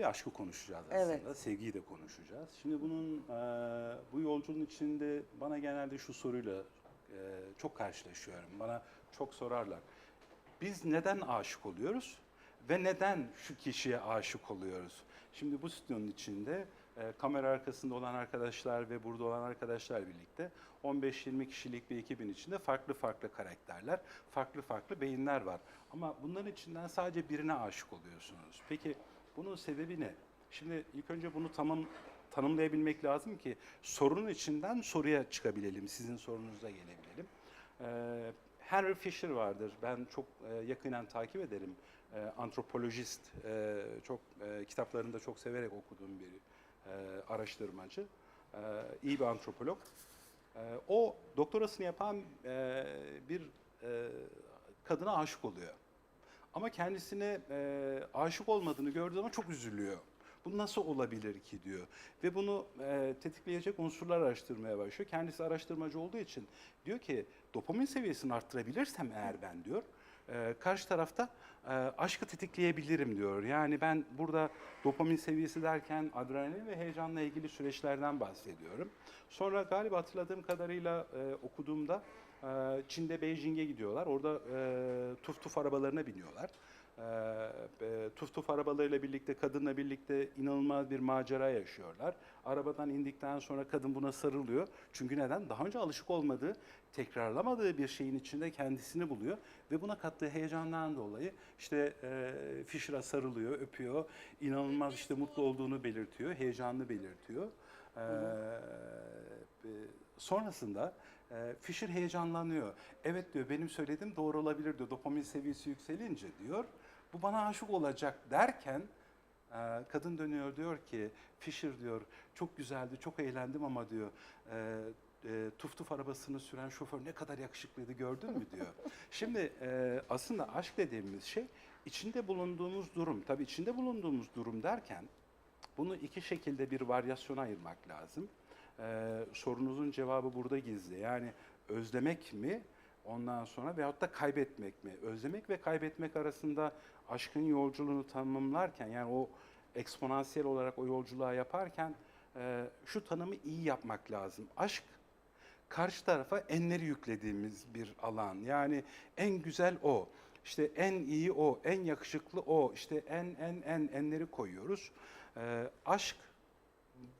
ve aşkı konuşacağız aslında. Evet. Sevgiyi de konuşacağız. Şimdi bunun e, bu yolculuğun içinde bana genelde şu soruyla e, çok karşılaşıyorum. Bana çok sorarlar. Biz neden aşık oluyoruz ve neden şu kişiye aşık oluyoruz? Şimdi bu stüdyonun içinde e, kamera arkasında olan arkadaşlar ve burada olan arkadaşlar birlikte 15-20 kişilik bir ekibin içinde farklı farklı karakterler, farklı farklı beyinler var. Ama bunların içinden sadece birine aşık oluyorsunuz. Peki bunun sebebi ne? Şimdi ilk önce bunu tamam tanımlayabilmek lazım ki sorunun içinden soruya çıkabilelim, sizin sorunuza gelebilelim. Ee, Henry Fisher vardır. Ben çok e, yakinen takip ederim. E, antropolojist, e, çok e, kitaplarını da çok severek okuduğum bir e, araştırmacı. E, iyi bir antropolog. E, o doktorasını yapan e, bir e, kadına aşık oluyor. Ama kendisine e, aşık olmadığını gördüğü zaman çok üzülüyor. Bu nasıl olabilir ki diyor. Ve bunu e, tetikleyecek unsurlar araştırmaya başlıyor. Kendisi araştırmacı olduğu için diyor ki dopamin seviyesini arttırabilirsem eğer ben diyor e, karşı tarafta e, aşkı tetikleyebilirim diyor. Yani ben burada dopamin seviyesi derken adrenalin ve heyecanla ilgili süreçlerden bahsediyorum. Sonra galiba hatırladığım kadarıyla e, okuduğumda e, Çin'de Beijing'e gidiyorlar. Orada e, tuf tuf arabalarına biniyorlar. E, e, tuf tuf arabalarıyla birlikte, kadınla birlikte inanılmaz bir macera yaşıyorlar. Arabadan indikten sonra kadın buna sarılıyor. Çünkü neden? Daha önce alışık olmadığı, tekrarlamadığı bir şeyin içinde kendisini buluyor. Ve buna kattığı heyecandan dolayı işte e, Fisher'a sarılıyor, öpüyor. İnanılmaz işte mutlu olduğunu belirtiyor, heyecanlı belirtiyor. E, e, sonrasında e, Fisher heyecanlanıyor. Evet diyor benim söylediğim doğru olabilir diyor. Dopamin seviyesi yükselince diyor. Bu bana aşık olacak derken e, kadın dönüyor diyor ki Fisher diyor çok güzeldi çok eğlendim ama diyor e, e, tuf tuf arabasını süren şoför ne kadar yakışıklıydı gördün mü diyor. Şimdi e, aslında aşk dediğimiz şey içinde bulunduğumuz durum. Tabii içinde bulunduğumuz durum derken bunu iki şekilde bir varyasyona ayırmak lazım. Ee, sorunuzun cevabı burada gizli. Yani özlemek mi ondan sonra veyahut da kaybetmek mi? Özlemek ve kaybetmek arasında aşkın yolculuğunu tanımlarken yani o eksponansiyel olarak o yolculuğa yaparken e, şu tanımı iyi yapmak lazım. Aşk karşı tarafa enleri yüklediğimiz bir alan. Yani en güzel o. İşte en iyi o, en yakışıklı o. İşte en en en enleri koyuyoruz. Ee, aşk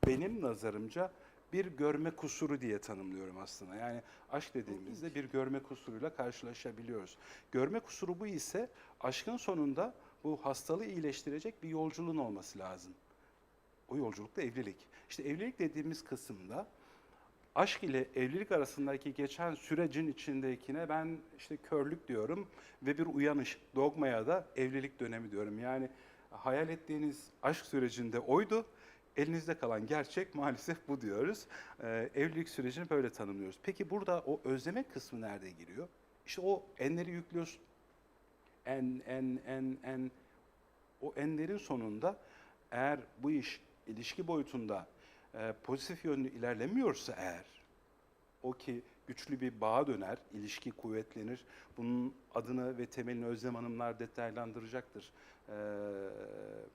benim nazarımca bir görme kusuru diye tanımlıyorum aslında. Yani aşk dediğimizde bir görme kusuruyla karşılaşabiliyoruz. Görme kusuru bu ise aşkın sonunda bu hastalığı iyileştirecek bir yolculuğun olması lazım. O yolculuk da evlilik. İşte evlilik dediğimiz kısımda aşk ile evlilik arasındaki geçen sürecin içindekine ben işte körlük diyorum ve bir uyanış. Dogmaya da evlilik dönemi diyorum. Yani hayal ettiğiniz aşk sürecinde oydu. Elinizde kalan gerçek maalesef bu diyoruz. Ee, evlilik sürecini böyle tanımlıyoruz. Peki burada o özlemek kısmı nerede giriyor? İşte o enleri yüklüyorsun. En, en, en, en. O enlerin sonunda eğer bu iş ilişki boyutunda e, pozitif yönlü ilerlemiyorsa eğer, o ki güçlü bir bağa döner, ilişki kuvvetlenir. Bunun adını ve temelini Özlem Hanımlar detaylandıracaktır e,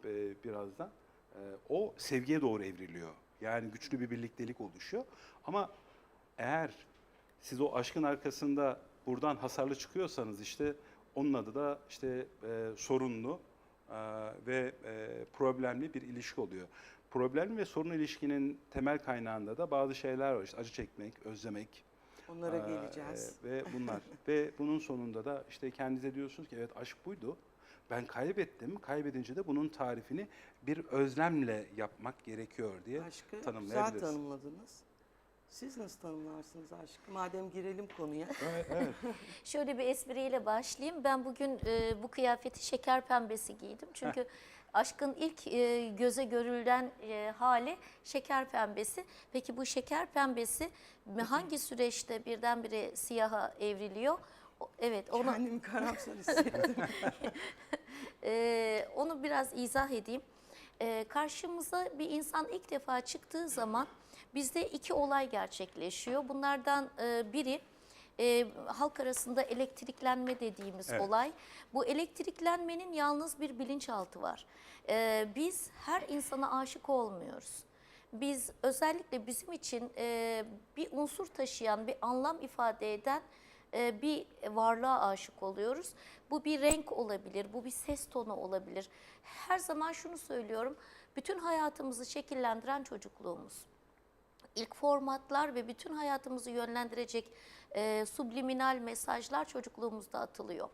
e, birazdan. E, o sevgiye doğru evriliyor. Yani güçlü bir birliktelik oluşuyor. Ama eğer siz o aşkın arkasında buradan hasarlı çıkıyorsanız işte onun adı da işte e, sorunlu e, ve e, problemli bir ilişki oluyor. Problemli ve sorunlu ilişkinin temel kaynağında da bazı şeyler var. İşte acı çekmek, özlemek, Onlara ee, geleceğiz. Ve bunlar. ve bunun sonunda da işte kendinize diyorsunuz ki evet aşk buydu. Ben kaybettim. Kaybedince de bunun tarifini bir özlemle yapmak gerekiyor diye Aşkı güzel tanımlayabiliriz. tanımladınız. Siz nasıl tanımlarsınız aşkı? Madem girelim konuya. Evet, evet. Şöyle bir espriyle başlayayım. Ben bugün e, bu kıyafeti şeker pembesi giydim. Çünkü aşkın ilk e, göze görülen e, hali şeker pembesi. Peki bu şeker pembesi hangi süreçte birdenbire siyaha evriliyor? O- Evet, onu Kendimi karamsar hissettim. Ee, onu biraz izah edeyim. Ee, karşımıza bir insan ilk defa çıktığı zaman bizde iki olay gerçekleşiyor. Bunlardan e, biri e, halk arasında elektriklenme dediğimiz Evet. olay. Bu elektriklenmenin yalnız bir bilinçaltı var. E, biz her insana aşık olmuyoruz. Biz özellikle bizim için e, bir unsur taşıyan, bir anlam ifade eden e, bir varlığa aşık oluyoruz. Bu bir renk olabilir, bu bir ses tonu olabilir. Her zaman şunu söylüyorum, bütün hayatımızı şekillendiren çocukluğumuz ilk formatlar ve bütün hayatımızı yönlendirecek e, subliminal mesajlar çocukluğumuzda atılıyor.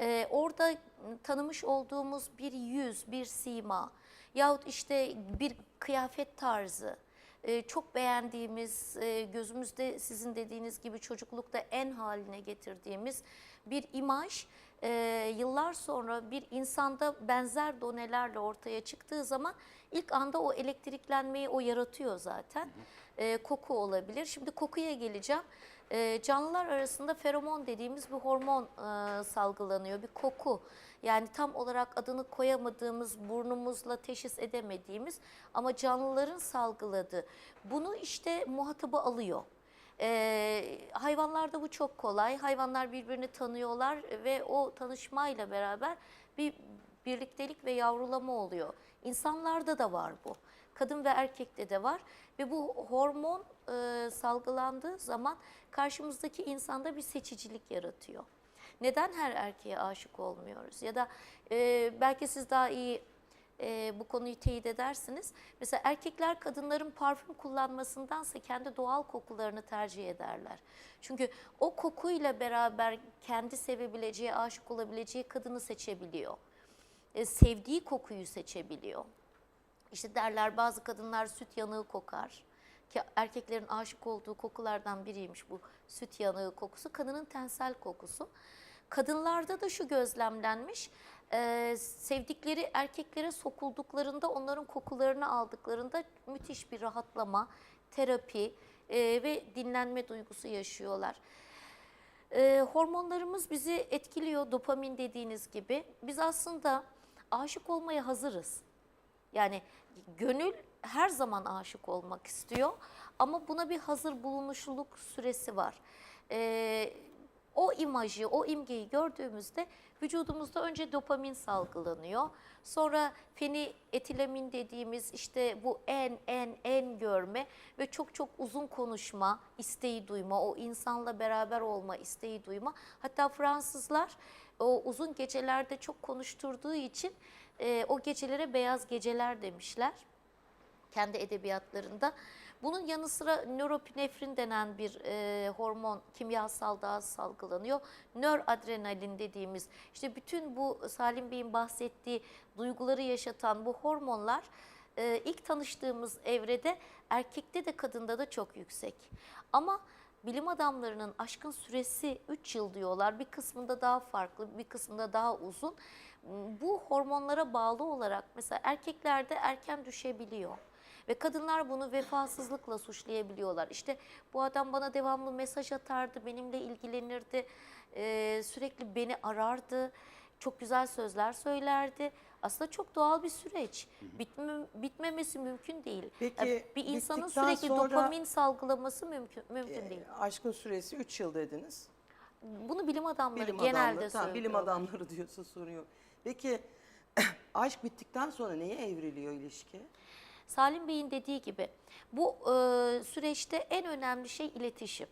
E, orada tanımış olduğumuz bir yüz, bir sima yahut işte bir kıyafet tarzı, e, çok beğendiğimiz, e, gözümüzde sizin dediğiniz gibi çocuklukta en haline getirdiğimiz bir imaj e, yıllar sonra bir insanda benzer donelerle ortaya çıktığı zaman ilk anda o elektriklenmeyi o yaratıyor zaten. E, koku olabilir. Şimdi kokuya geleceğim. E, canlılar arasında feromon dediğimiz bir hormon e, salgılanıyor, bir koku. Yani tam olarak adını koyamadığımız, burnumuzla teşhis edemediğimiz ama canlıların salgıladığı. Bunu işte muhatabı alıyor. Ee, hayvanlarda bu çok kolay. Hayvanlar birbirini tanıyorlar ve o tanışmayla beraber bir birliktelik ve yavrulama oluyor. İnsanlarda da var bu. Kadın ve erkekte de var ve bu hormon e, salgılandığı zaman karşımızdaki insanda bir seçicilik yaratıyor. Neden her erkeğe aşık olmuyoruz? Ya da e, belki siz daha iyi e, bu konuyu teyit edersiniz. Mesela erkekler kadınların parfüm kullanmasındansa kendi doğal kokularını tercih ederler. Çünkü o kokuyla beraber kendi sevebileceği, aşık olabileceği kadını seçebiliyor. E, sevdiği kokuyu seçebiliyor. İşte derler bazı kadınlar süt yanığı kokar. Ki erkeklerin aşık olduğu kokulardan biriymiş bu süt yanığı kokusu. Kadının tensel kokusu. Kadınlarda da şu gözlemlenmiş. E, sevdikleri erkeklere sokulduklarında onların kokularını aldıklarında müthiş bir rahatlama, terapi e, ve dinlenme duygusu yaşıyorlar. E, hormonlarımız bizi etkiliyor dopamin dediğiniz gibi. Biz aslında aşık olmaya hazırız. Yani gönül her zaman aşık olmak istiyor ama buna bir hazır bulunuşluluk süresi var. Ee, o imajı, o imgeyi gördüğümüzde vücudumuzda önce dopamin salgılanıyor. Sonra feniletilamin dediğimiz işte bu en en en görme ve çok çok uzun konuşma, isteği duyma, o insanla beraber olma isteği duyma. Hatta Fransızlar o uzun gecelerde çok konuşturduğu için e, o gecelere beyaz geceler demişler kendi edebiyatlarında. Bunun yanı sıra nöropinefrin denen bir e, hormon kimyasal daha salgılanıyor. Nöradrenalin dediğimiz işte bütün bu Salim Bey'in bahsettiği duyguları yaşatan bu hormonlar e, ilk tanıştığımız evrede erkekte de kadında da çok yüksek. Ama bilim adamlarının aşkın süresi 3 yıl diyorlar. Bir kısmında daha farklı, bir kısmında daha uzun. Bu hormonlara bağlı olarak mesela erkeklerde erken düşebiliyor. Ve kadınlar bunu vefasızlıkla suçlayabiliyorlar. İşte bu adam bana devamlı mesaj atardı, benimle ilgilenirdi, eee, sürekli beni arardı, çok güzel sözler söylerdi. Aslında çok doğal bir süreç. Bitme, bitmemesi mümkün değil. Peki, Yani bir insanın bittikten sürekli sonra- dopamin salgılaması mümkün, mümkün değil. E, aşkın süresi 3 yıl dediniz. Bunu bilim adamları Bilim genelde adamları, tamam, bilim söylüyorlar. adamları diyorsa sorun yok. Peki aşk bittikten sonra neye evriliyor ilişki? Salim Bey'in dediği gibi bu e, süreçte en önemli şey iletişim.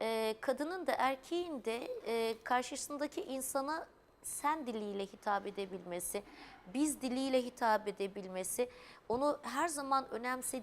E, kadının da erkeğin de e, karşısındaki insana sen diliyle hitap edebilmesi, biz diliyle hitap edebilmesi, onu her zaman önemsediği